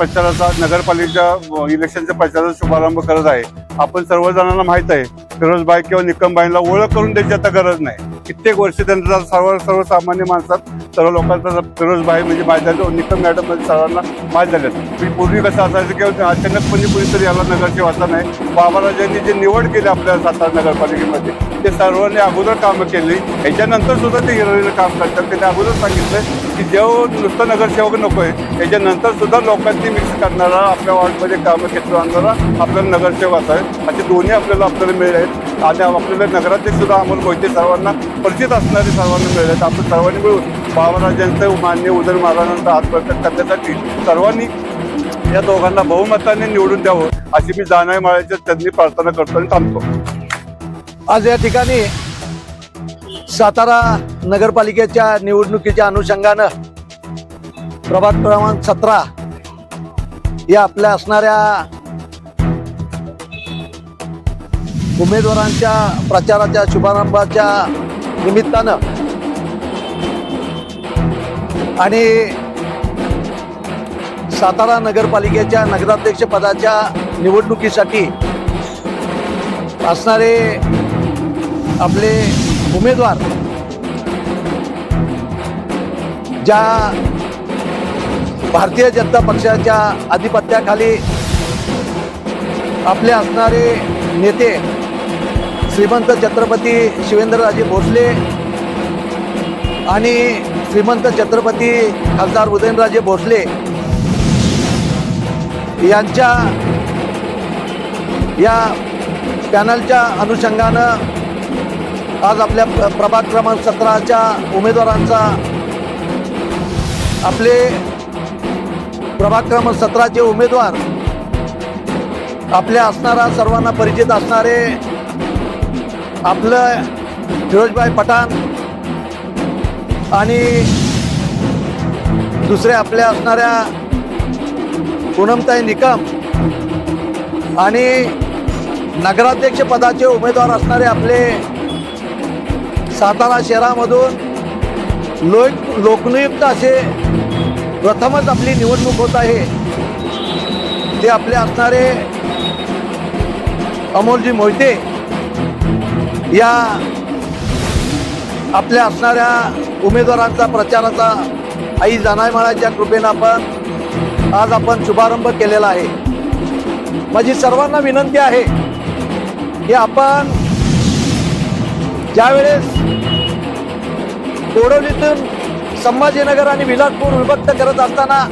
प्रचाराचा नगरपालिकेच्या इलेक्शनच्या प्रचाराचा शुभारंभ करत आहे. आपण सर्वजणांना माहीत आहे फिरोजबाई किंवा निकमबाईंना ओळख करून द्यायची आता गरज नाही. कित्येक वर्ष त्यांचा सर्व सर्वसामान्य माणसात सर्व लोकांचा फिरोजबाई म्हणजे माहीत झालं निकम मॅडम म्हणजे सर्वांना माहीत झाले मी पूर्वी कसं असायचं की अचानकपणे कुणीतरी याला नगरसेवाचा नाही. बाबाराजांनी जे निवड केली आपल्या सातारा नगरपालिकेमध्ये ते सर्वांनी अगोदर कामं केली. याच्यानंतर सुद्धा ते हिरोईनं काम करतात. त्यांनी अगोदर सांगितलं की जेव्हा नुसतं नगरसेवक नको आहे त्याच्यानंतर सुद्धा लोकांनी मिक्स करणारा आपल्या वॉर्डमध्ये कामं क्षेत्र आणणारा आपल्याला नगरसेवक असावे. असे दोन्ही आपल्याला आपल्याला मिळेल. आहेत आणि आपल्याला नगराध्यक्षसुद्धा अमोल मोहिते सर्वांना परिचित असणारे सर्वांना मिळाले. तर आपण सर्वांनी मिळून बाबाराजांचं मान्य उदर महाराजांचा हात प्रकट करण्यासाठी सर्वांनी या दोघांना बहुमताने निवडून द्यावं अशी मी जाणाय माळ्याच्या त्यांनी प्रार्थना करतो आणि थांबतो. आज या ठिकाणी सातारा नगरपालिकेच्या निवडणुकीच्या अनुषंगानं प्रभाग क्रमांक सतरा या आपल्या असणाऱ्या उमेदवारांच्या प्रचाराच्या शुभारंभाच्या निमित्तानं. आणि सातारा नगरपालिकेच्या नगराध्यक्ष पदाच्या निवडणुकीसाठी असणारे आपले उमेदवार ज्या भारतीय जनता पक्षाच्या आधिपत्याखाली आपले असणारे नेते श्रीमंत छत्रपती शिवेंद्रराजे भोसले आणि श्रीमंत छत्रपती खासदार उदयनराजे भोसले यांच्या या पॅनलच्या अनुषंगानं आज आपल्या प्र- प्रभाग क्रमांक सतराच्या उमेदवारांचा आपले प्रभाग क्रमांक सतराचे उमेदवार आपल्या असणारा सर्वांना परिचित असणारे आपलं फिरोजभाई पठाण आणि दुसरे आपल्या असणाऱ्या पूनमताई निकम आणि नगराध्यक्ष पदाचे उमेदवार असणारे आपले सातारा शहरामधून लोक लोकनियुक्त असे प्रथमच आपली निवडणूक होत आहे. ते आपले असणारे अमोलजी मोहिते या आपल्या असणाऱ्या उमेदवारांचा प्रचाराचा आई जानायमाळाच्या कृपेनं आपण आज आपण शुभारंभ केलेला आहे. माझी सर्वांना विनंती आहे की आपण ज्यावेळेस कोडवलीतून संभाजीनगर आणि विलासपूर विभक्त करत असताना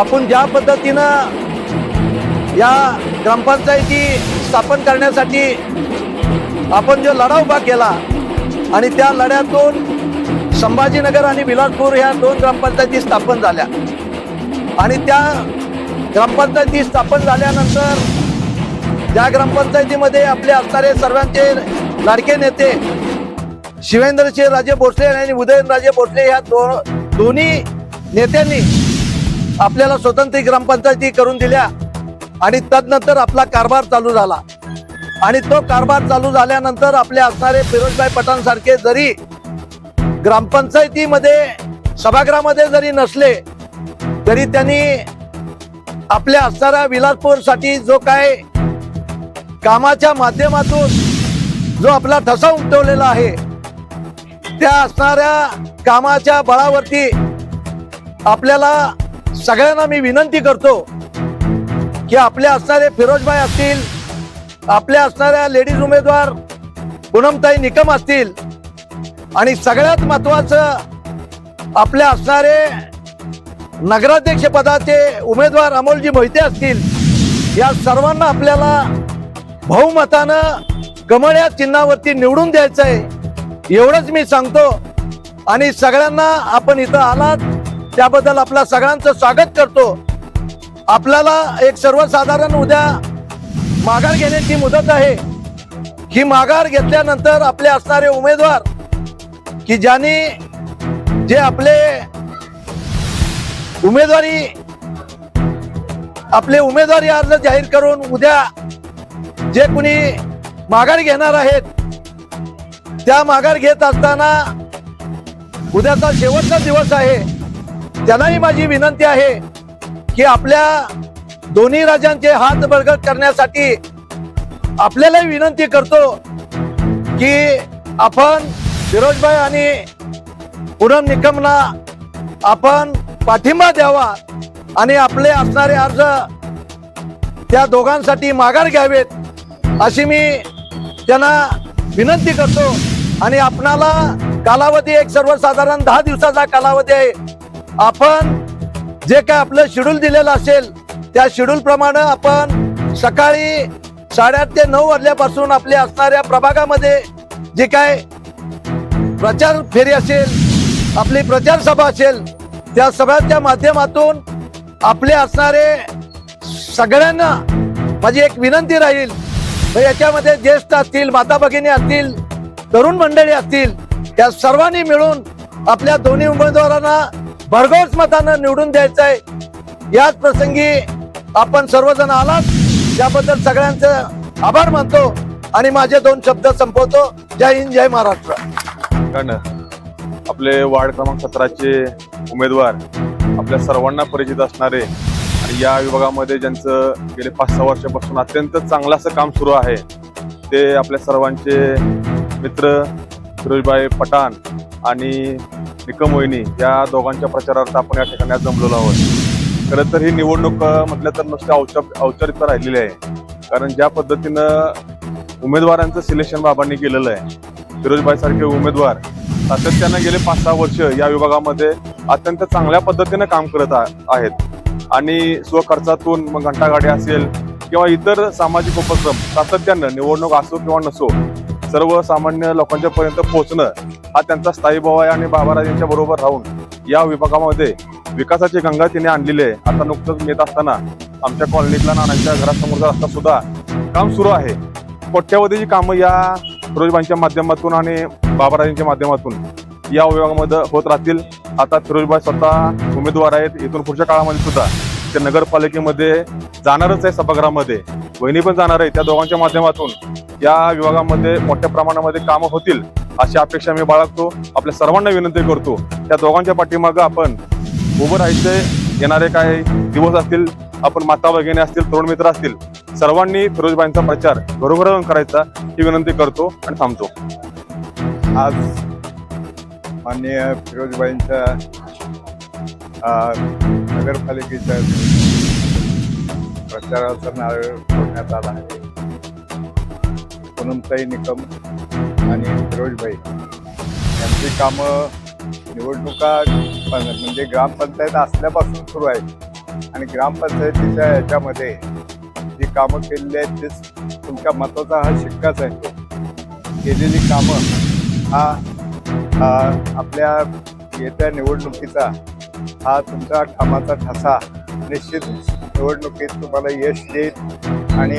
आपण ज्या पद्धतीनं या ग्रामपंचायती स्थापन करण्यासाठी आपण जो लढा उभा केला आणि त्या लढ्यातून संभाजीनगर आणि विलासपूर ह्या दोन ग्रामपंचायती स्थापन झाल्या. आणि त्या ग्रामपंचायती स्थापन झाल्यानंतर त्या ग्रामपंचायतीमध्ये आपले असणारे सर्वांचे लाडके नेते शिवेंद्रचे राजे भोसले आणि उदयनराजे भोसले ह्या दोन दोन्ही नेत्यांनी आपल्याला स्वतंत्र ग्रामपंचायती करून दिल्या. आणि तदनंतर आपला कारभार चालू झाला. आणि तो कारभार चालू झाल्यानंतर आपले असणारे फिरोजभाई पठाण सारखे जरी ग्रामपंचायतीमध्ये सभागृहामध्ये जरी नसले तरी त्यांनी आपल्या असणाऱ्या विलासपूरसाठी जो काय कामाच्या माध्यमातून जो आपला ठसा उमटवलेला आहे त्या असणाऱ्या कामाच्या बळावरती आपल्याला सगळ्यांना मी विनंती करतो की आपले असणारे फिरोजभाई असतील आपल्या असणाऱ्या लेडीज उमेदवार पूनमताई निकम असतील. आणि सगळ्यात महत्वाचं आपल्या असणारे नगराध्यक्ष पदाचे उमेदवार अमोलजी मोहिते असतील. या सर्वांना आपल्याला बहुमतानं कमळ या चिन्हावरती निवडून द्यायचं आहे एवढंच मी सांगतो. आणि सगळ्यांना आपण इथं आलात त्याबद्दल आपल्या सगळ्यांचं स्वागत करतो. आपल्याला एक सर्वसाधारण उद्या माघार घेण्याची मुदत आहे. ही माघार घेतल्यानंतर आपले असणारे उमेदवार की ज्यांनी जे आपले उमेदवारी आपले उमेदवारी अर्ज जाहीर करून उद्या जे कुणी माघार घेणार आहेत त्या माघार घेत असताना उद्याचा शेवटचा दिवस आहे. त्यांनाही माझी विनंती आहे की आपल्या दोन्ही राजांचे हात बळकट करण्यासाठी आपल्याला विनंती करतो की आपण फिरोजभाई आणि पूनम निकमला आपण पाठिंबा द्यावा आणि आपले असणारे अर्ज त्या दोघांसाठी माघार घ्यावेत अशी मी त्यांना विनंती करतो. आणि आपणाला कालावधी एक सर्वसाधारण दहा दिवसाचा कालावधी आहे. आपण जे काय आपलं शेड्यूल दिलेलं असेल त्या शेड्यूल प्रमाणे आपण सकाळी साडेआठ ते नऊ वाजल्यापासून आपल्या असणाऱ्या प्रभागामध्ये जे काय प्रचार फेरी असेल आपली प्रचार सभा असेल त्या सभांच्या माध्यमातून आपले असणारे सगळ्यांना माझी एक विनंती राहील. याच्यामध्ये ज्येष्ठ असतील माता भगिनी असतील तरुण मंडळी असतील या सर्वांनी मिळून आपल्या दोन्ही उमेदवारांना भरघोस मतानं निवडून द्यायचं आहे याच प्रसंगी आपण सर्वजण आलात. त्याबद्दल सगळ्यांचं आभार मानतो आणि माझे दोन शब्द संपवतो. जय हिंद जय महाराष्ट्र. कारण आपले वार्ड क्रमांक सतराचे उमेदवार आपल्या सर्वांना परिचित असणारे आणि या विभागामध्ये ज्यांचं गेले पाच सहा वर्षापासून अत्यंत चांगलं असं काम सुरू आहे ते आपल्या सर्वांचे मित्र फिरोजबाई पठाण आणि निकम वहिनी या दोघांच्या प्रचारार्थ आपण या ठिकाणी जमलेलो आहोत. खरं तर ही निवडणूक म्हटलं तर नुसते औचार औपचारिकता राहिलेली आहे. कारण ज्या पद्धतीनं उमेदवारांचं सिलेक्शन बाबांनी केलेलं आहे फिरोजबाई सारखे उमेदवार सातत्यानं गेले पाच सहा वर्ष या विभागामध्ये अत्यंत चांगल्या पद्धतीनं काम करत आ- आहेत. आणि स्वखर्चातून मग घंटागाडी असेल किंवा इतर सामाजिक उपक्रम सातत्यानं निवडणूक असो किंवा नसो सर्वसामान्य लोकांच्या पर्यंत पोहोचणं हा त्यांचा स्थायी भाव आहे आणि बाबाराजांच्या बरोबर राहून या विभागामध्ये विकासाची गंगा तिने आणलेली आहे. आता नुकतंच येत असताना आमच्या कॉलनीतला नानांच्या घरासमोरचा रस्ता सुद्धा काम सुरू आहे. कोट्यावधीची कामं या फिरोजबाईंच्या माध्यमातून आणि बाबाराजांच्या माध्यमातून या विभागामध्ये होत राहतील. आता फिरोजबाई स्वतः उमेदवार आहेत. इथून पुढच्या काळामध्ये सुद्धा ते नगरपालिकेमध्ये जाणारच आहे सभागृहामध्ये. वहिनी पण जाणार आहे त्या दोघांच्या माध्यमातून या विभागामध्ये मोठ्या प्रमाणामध्ये कामं होतील अशी अपेक्षा मी बाळगतो. आपल्या सर्वांना विनंती करतो. त्या दोघांच्या पाठीमागं आपण उभं राहायचे येणारे काय दिवस असतील आपण माता भगिनी असतील तरुण मित्र असतील सर्वांनी फिरोजबाईंचा प्रचार घरोघर जाऊन करायचा ही विनंती करतो आणि थांबतो. आज माननीय फिरोजबाईंच्या नगरपालिकेच्या प्रचाराचा नारळ फोडण्यात आला आहे. पूनमताई निकम आणि फिरोजबाई यांची कामं निवडणुका म्हणजे ग्रामपंचायत असल्यापासून सुरू आहे आणि ग्रामपंचायतीच्या याच्यामध्ये जी कामं केलेली आहेत तेच तुमच्या मताचा हा शिक्काच आहे केलेली कामं हा हा आपल्या येत्या निवडणुकीचा हा तुमचा कामाचा ठसा निश्चित निवडणुकीत तुम्हाला यश देईल. आणि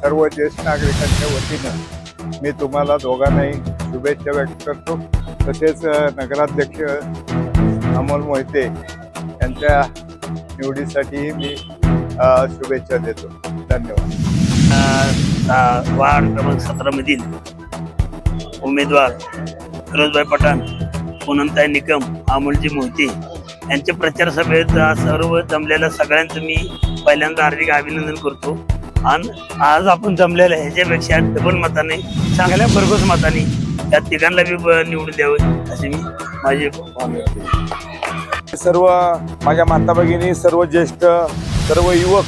सर्व ज्येष्ठ नागरिकांच्या वतीनं मी तुम्हाला दोघांनाही शुभेच्छा व्यक्त करतो. तसेच नगराध्यक्ष अमोल मोहिते यांच्या निवडीसाठी मी शुभेच्छा देतो. धन्यवाद. वार्ड क्रमांक सतरामधील उमेदवार फिरोजभाई पठाण पुनंताई निकम अमोलजी मोहिते यांच्या प्रचार सभेत सर्व जमलेल्या सगळ्यांचं मी पहिल्यांदा हार्दिक अभिनंदन करतो. आणि आज आपण जमलेलं आहे ह्याच्यापेक्षा डबल मताने चांगल्या भरघोस मताने त्या तिघांना बी निवडून द्यावं अशी मी माझी सर्व माझ्या माता भगिनी सर्व ज्येष्ठ सर्व युवक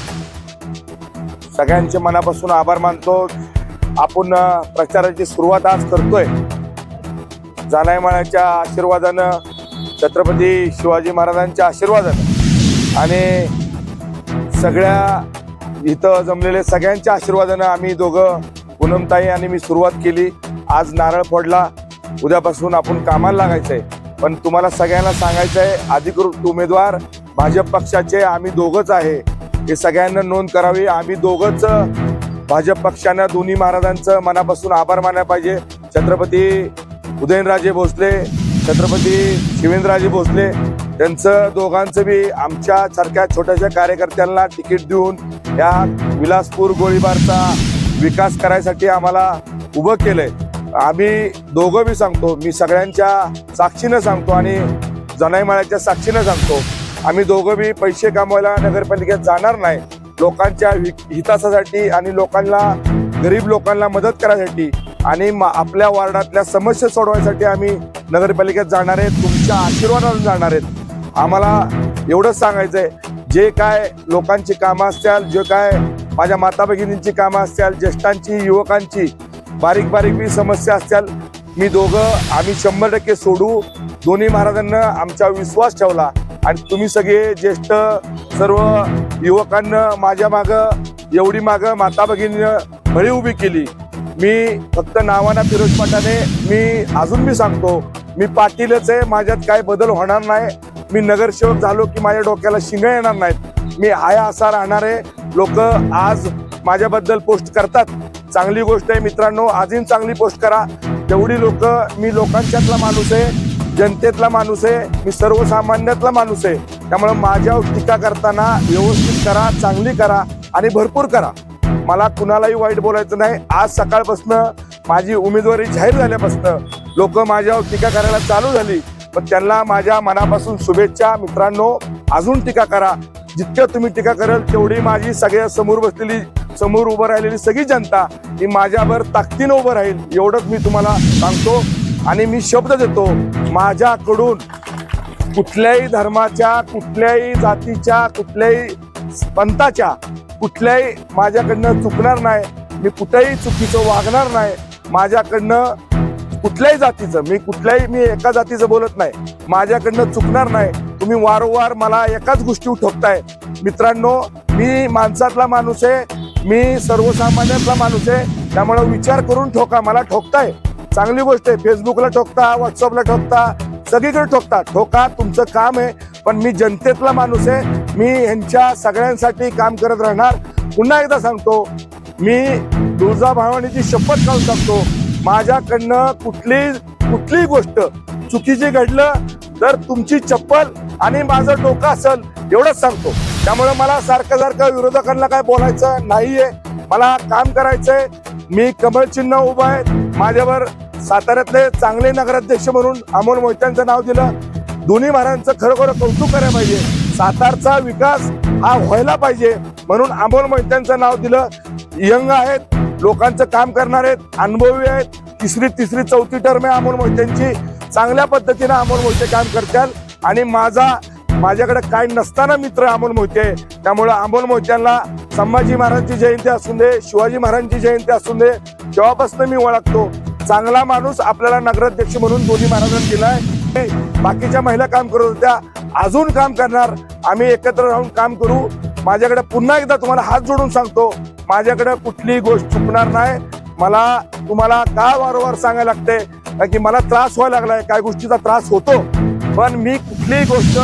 सगळ्यांचे मनापासून आभार मानतो. आपण प्रचाराची सुरुवात आज करतोय. जानायमाळ्याच्या आशीर्वादानं छत्रपती शिवाजी महाराजांच्या आशीर्वादानं आणि सगळ्या इथं जमलेले सगळ्यांच्या आशीर्वादानं आम्ही दोघं पूनमताई आणि मी सुरुवात केली. आज नारळ फोडला उद्यापासून आपण कामाला लागायचंय. पण तुम्हाला सगळ्यांना सांगायचं आहे अधिकृत उमेदवार भाजप पक्षाचे आम्ही दोघंच आहे. हे सगळ्यांना नोंद करावी. आम्ही दोघंच भाजप पक्षानं दोन्ही महाराजांचं मनापासून आभार मानायला पाहिजे. छत्रपती उदयनराजे भोसले छत्रपती शिवेंद्रराजे भोसले त्यांचं दोघांचं बी आमच्या सारख्या छोट्याशा कार्यकर्त्यांना तिकीट देऊन या विलासपूर गोळीबारचा विकास करायसाठी आम्हाला उभं केलंय. आम्ही दोघं बी सांगतो मी सगळ्यांच्या साक्षीनं सांगतो आणि जनाईमाळ्याच्या साक्षीनं सांगतो. आम्ही दोघं बी पैसे कमवायला नगरपालिकेत जाणार नाही. लोकांच्या हितासाठी आणि लोकांना गरीब लोकांना मदत करायसाठी आणि आपल्या वार्डातल्या समस्या सोडवायसाठी आम्ही नगरपालिकेत जाणार आहेत तुमच्या आशीर्वादाने जाणार आहेत. आम्हाला एवढंच सांगायचं आहे जे काय लोकांची कामं असतील जे काय माझ्या माता भगिनींची कामं असतील ज्येष्ठांची युवकांची बारीक बारीक बी समस्या असतील मी दोघं आम्ही शंभर टक्के सोडू. दोन्ही महाराजांना आमचा विश्वास ठेवला. आणि तुम्ही सगळे ज्येष्ठ सर्व युवकांना माझ्या मागं एवढी मागं माता भगिनीनं भळी उभी केली. मी फक्त नावाना फिरोज पाटाने मी अजून मी सांगतो मी पाटीलच आहे माझ्यात काय बदल होणार नाही. मी नगरसेवक झालो की माझ्या डोक्याला शिंग येणार नाहीत. मी आया असा राहणार आहे लोक आज माझ्याबद्दल पोस्ट करतात. चांगली गोष्ट आहे मित्रांनो आजही चांगली पोस्ट करा. तेवढी लोक मी लोकांच्यातला माणूस आहे जनतेतला माणूस आहे मी सर्वसामान्यातला माणूस आहे त्यामुळे माझ्यावर टीका करताना व्यवस्थित करा चांगली करा आणि भरपूर करा. मला कुणालाही वाईट बोलायचं नाही. आज सकाळपासनं माझी उमेदवारी जाहीर झाल्यापासनं लोक माझ्यावर टीका करायला चालू झाली. पण त्यांना माझ्या मनापासून शुभेच्छा. मित्रांनो अजून टीका करा. जितक्या तुम्ही टीका कराल तेवढी माझी सगळ्या समोर बसलेली समोर उभं राहिलेली सगळी जनता ही माझ्यावर ताकदीनं उभं राहील एवढंच मी तुम्हाला सांगतो. आणि मी शब्द देतो माझ्याकडून कुठल्याही धर्माच्या कुठल्याही जातीच्या कुठल्याही पंथाच्या कुठल्याही माझ्याकडनं चुकणार नाही मी कुठेही चुकीचं वागणार नाही माझ्याकडनं कुठल्याही जातीचं मी कुठल्याही मी एका जातीचं बोलत नाही माझ्याकडनं चुकणार नाही तुम्ही वारंवार मला एकाच गोष्टी ठोकताय. मित्रांनो मी माणसातला माणूस आहे मी सर्वसामान्यातला माणूस आहे त्यामुळे विचार करून ठोका मला ठोकताय. चांगली गोष्ट आहे फेसबुकला ठोकता व्हॉट्सअपला ठोकता सगळीकडे ठोकता. ठोका तुमचं काम आहे पण मी जनतेतला माणूस आहे मी यांच्या सगळ्यांसाठी काम करत राहणार. पुन्हा एकदा सांगतो मी दुर्जा शपथ खाऊन सांगतो माझ्याकडनं कुठली कुठलीही गोष्ट चुकीची घडलं तर तुमची चप्पल आणि माझं डोकं असेल एवढंच सांगतो. त्यामुळे मला सारखं सारखं विरोधकांना काय बोलायचं नाहीये. मला काम करायचंय. मी कमळ चिन्ह उभं आहे. माझ्यावर साताऱ्यातले चांगले नगराध्यक्ष म्हणून अमोल मोहित्यांचं नाव दिलं. दोन्ही महाराजांचं खरोखर कौतुक करायला पाहिजे. सातारचा विकास हा व्हायला पाहिजे म्हणून अमोल मोहित्यांचं नाव दिलं. यंग आहेत लोकांचं काम करणार आहेत अनुभवी आहेत. तिसरी तिसरी चौथी टर्म आहे अमोल मोहित्यांची. चांगल्या पद्धतीनं अमोल मोहिते काम करतात आणि माझा माझ्याकडे काय नसताना मित्र अमोल मोहिते. त्यामुळं अमोल मोहित्यांना संभाजी महाराजांची जयंती असून दे शिवाजी महाराजांची जयंती असून दे तेव्हापासून मी ओळखतो. चांगला माणूस आपल्याला नगराध्यक्ष म्हणून दोन्ही महाराजांनी दिलाय बाकीच्या महिला काम करत होत्या. अजून काम करणार. आम्ही एकत्र राहून काम करू. माझ्याकडे पुन्हा एकदा तुम्हाला हात जोडून सांगतो. माझ्याकडे कुठलीही गोष्ट चुकणार नाही. मला तुम्हाला का वारंवार सांगायला लागते कारण की मला त्रास व्हायला लागलाय. काय गोष्टीचा त्रास होतो. पण मी कुठलीही गोष्ट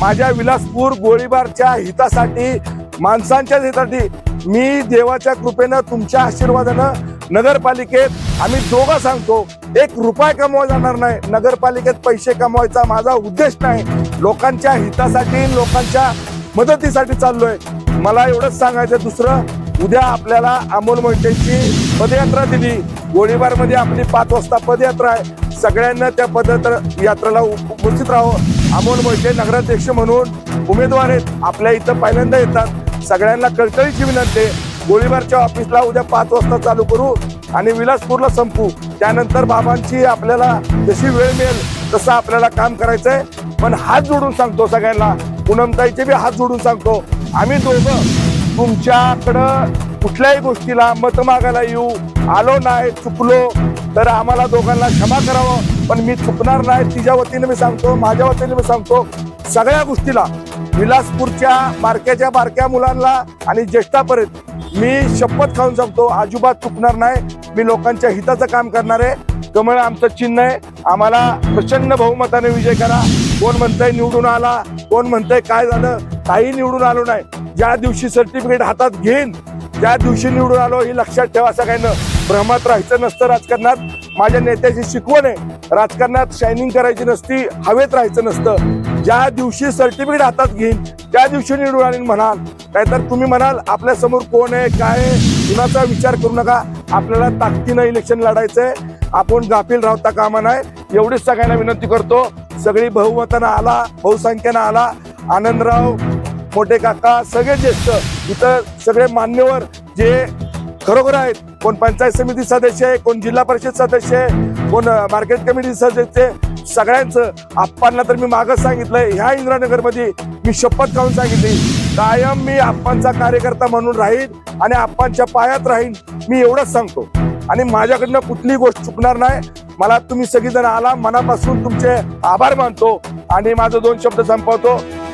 माझ्या विलासपूर गोळीबारच्या हितासाठी माणसांच्या हितासाठी मी देवाच्या कृपेनं तुमच्या आशीर्वादानं नगरपालिकेत आम्ही दोघं सांगतो एक रुपया कमवा जाणार नाही. नगरपालिकेत पैसे कमवायचा माझा उद्देश नाही. लोकांच्या हितासाठी लोकांच्या मदतीसाठी चाललोय. मला एवढंच सांगायचं दुसरं उद्या आपल्याला अमोल मोहितेची पदयात्रा दिली. गोळीबारमध्ये आपली पाच वाजता पदयात्रा आहे. सगळ्यांना त्या पदयात्रा यात्रेला उपस्थित राहावं. अमोल मोहिते नगराध्यक्ष म्हणून उमेदवार आहेत. आपल्या इथं पहिल्यांदा येतात. सगळ्यांना कळकळीची विनंती आहे. गोळीबारच्या ऑफिसला उद्या पाच वाजता चालू करू आणि विलासपूरला संपू. त्यानंतर बाबांची आपल्याला जशी वेळ मिळेल तसं आपल्याला काम करायचं आहे पण हात जोडून सांगतो सगळ्यांना. पूनमताईचे बी हात जोडून सांगतो. आम्ही दोघं तुमच्याकडं कुठल्याही गोष्टीला मत मागायला येऊ आलो नाही चुकलो तर आम्हाला दोघांना क्षमा करावं. पण मी चुकणार नाही तिच्या वतीने मी सांगतो माझ्या वतीने मी सांगतो सगळ्या गोष्टीला विलासपूरच्या बारक्याच्या बारक्या मुलांना आणि ज्येष्ठापर्यंत मी शपथ खाऊन सांगतो अजिबात चुकणार नाही मी लोकांच्या हिताचं काम करणार आहे. कमळ आमचं चिन्ह आहे आम्हाला प्रचंड बहुमताने विजय करा. कोण म्हणतंय निवडून आला कोण म्हणतंय काय झालं काही निवडून आलो नाही. ज्या दिवशी सर्टिफिकेट हातात घेईन त्या दिवशी निवडून आलो ही लक्षात ठेवा सगळ्यांना. भ्रमात राहायचं नसतं राजकारणात. माझ्या नेत्याची शिकवण आहे. राजकारणात शायनिंग करायची नसती हवेत राहायचं नसतं. ज्या दिवशी सर्टिफिकेट हातात घेईन त्या दिवशी निवडून आणीन म्हणाल. नाहीतर तुम्ही म्हणाल आपल्यासमोर कोण आहे काय आहे कुणाचा विचार करू नका. आपल्याला ताकदीनं इलेक्शन आहे आपण गाफील राहता कामा नाही एवढीच सगळ्यांना विनंती करतो. सगळी बहुमतानं आला बहुसंख्येनं आला. आनंदराव मोठे काका सगळे ज्येष्ठ इथं सगळे मान्यवर जे खरोखर आहेत. कोण पंचायत समिती सदस्य आहे कोण जिल्हा परिषद सदस्य आहे कोण मार्केट कमिटी सदस्य आहे सगळ्यांचं आप्पांना तर मी मागच सांगितलंय. ह्या इंदिरानगरमध्ये मी शपथ खाऊन सांगितली. कायम मी आप्पांचा कार्यकर्ता म्हणून राहीन आणि आप्पांच्या पायात राहीन मी एवढंच सांगतो. आणि माझ्याकडनं कुठलीही गोष्ट चुकणार नाही. मला तुम्ही सगळीजण आला मनापासून तुमचे आभार मानतो आणि माझं दोन शब्द संपवतो.